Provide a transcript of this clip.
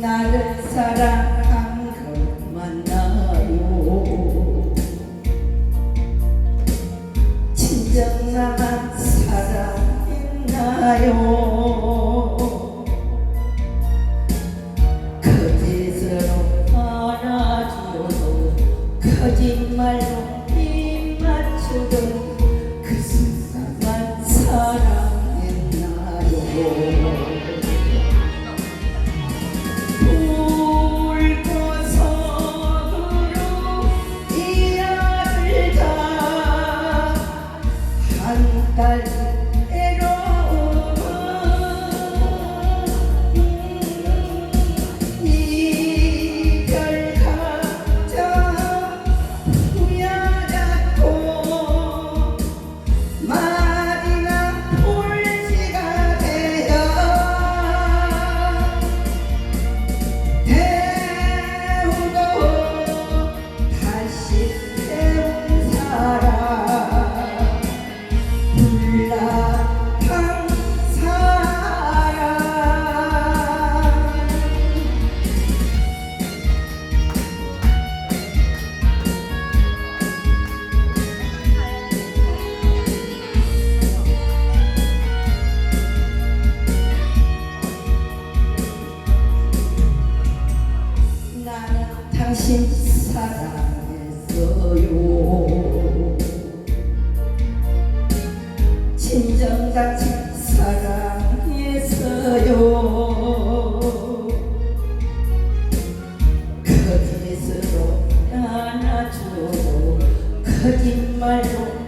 나를 사랑한 걸 만나고 진정한 사랑했나요? 거짓으로 안아줘도 거짓말로 Tal 당신 사랑했어요 거짓으로 안아주고 거짓말로